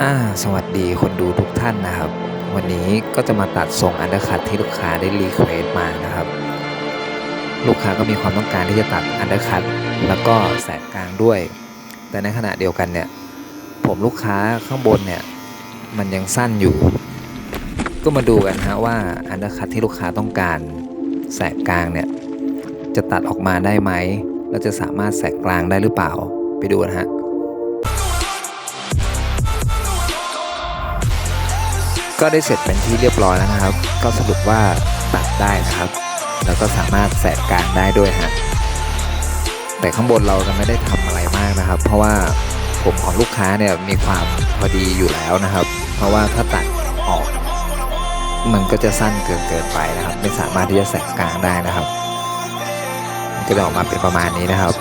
อ่าสวัสดีคนดูทุกท่านนะครับ วันนี้ก็จะมาตัดทรงอันเดอร์คัตที่ลูกค้าได้รีเควสมานะครับ ลูกค้าก็มีความต้องการที่จะตัดอันเดอร์คัตแล้วก็แสกกลางด้วย แต่ในขณะเดียวกันเนี่ย ผมลูกค้าข้างบนเนี่ย มันยังสั้นอยู่ ก็มาดูกันฮะว่าอันเดอร์คัตที่ลูกค้าต้องการแสกกลางเนี่ย จะตัดออกมาได้ไหมแล้วจะสามารถแสกกลางได้หรือเปล่าไปดูนะฮะ ก็ได้เสร็จเป็นที่เรียบร้อยแล้วนะครับ ก็สรุปว่าตัดได้นะครับ แล้วก็สามารถแสกกลางได้ด้วยฮะแต่ข้างบนเราจะไม่ได้ทำอะไรมากนะครับ เพราะว่าผมของลูกค้าเนี่ยมีความพอดีอยู่แล้วนะครับ เพราะว่าถ้าตัดออก มันก็จะสั้นเกินเกินไปนะครับ ไม่สามารถที่จะแสกกลางได้นะครับมันก็จะออกมาเป็นประมาณนี้นะครับ